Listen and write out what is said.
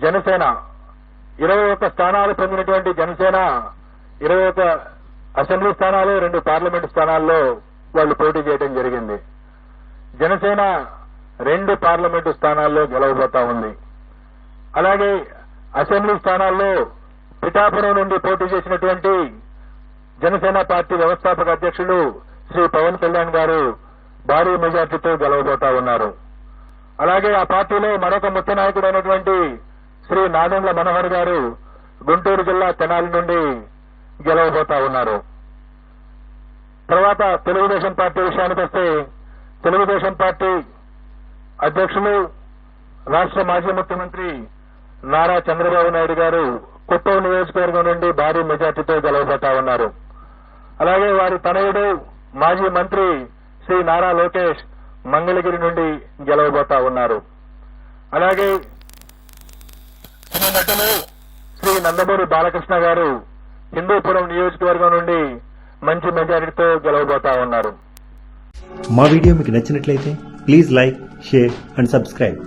జనసేన. ఇరవై ఒక్క స్థానాలు పొందినటువంటి జనసేన ఇరవై ఒక్క అసెంబ్లీ స్థానాలు రెండు పార్లమెంట్ స్థానాల్లో వాళ్ళు పోటీ చేయడం జరిగింది. జనసేన రెండు పార్లమెంటు స్థానాల్లో గెలవబోతా ఉంది. అలాగే అసెంబ్లీ స్థానాల్లో పిఠాపురం నుండి పోటీ చేసినటువంటి జనసేన పార్టీ వ్యవస్థాపక అధ్యక్షుడు శ్రీ పవన్ కళ్యాణ్ గారు భారీ మెజార్టీతో గెలవబోతా ఉన్నారు. అలాగే ఆ పార్టీలో మరొక ముఖ్య నాయకుడైనటువంటి శ్రీ నాదెండ్ల మనోహర్ గారు గుంటూరు జిల్లా తెనాలి నుండి గెలవబోతా ఉన్నారు. తర్వాత తెలుగుదేశం పార్టీ విషయానికి వస్తే తెలుగుదేశం పార్టీ అధ్యక్షులు రాష్ట్ర మాజీ ముఖ్యమంత్రి నారా చంద్రబాబు నాయుడు గారు కుప్పం నియోజకవర్గం నుండి భారీ మెజార్టీతో గెలవబోతా ఉన్నారు. అలాగే వారి తనయుడు మాజీ మంత్రి శ్రీ నారా లోకేష్ మంగళగిరి నుండి గెలవబోతా ఉన్నారు. అలాగే కార్యక్రమం శ్రీ నందమూరి బాలకృష్ణ గారు హిందూపురం నియోజకవర్గం నుండి మంచి మెజారిటీతో గెలవబోతా ఉన్నారు. మా వీడియో మీకు నచ్చినట్లయితే please like share and subscribe.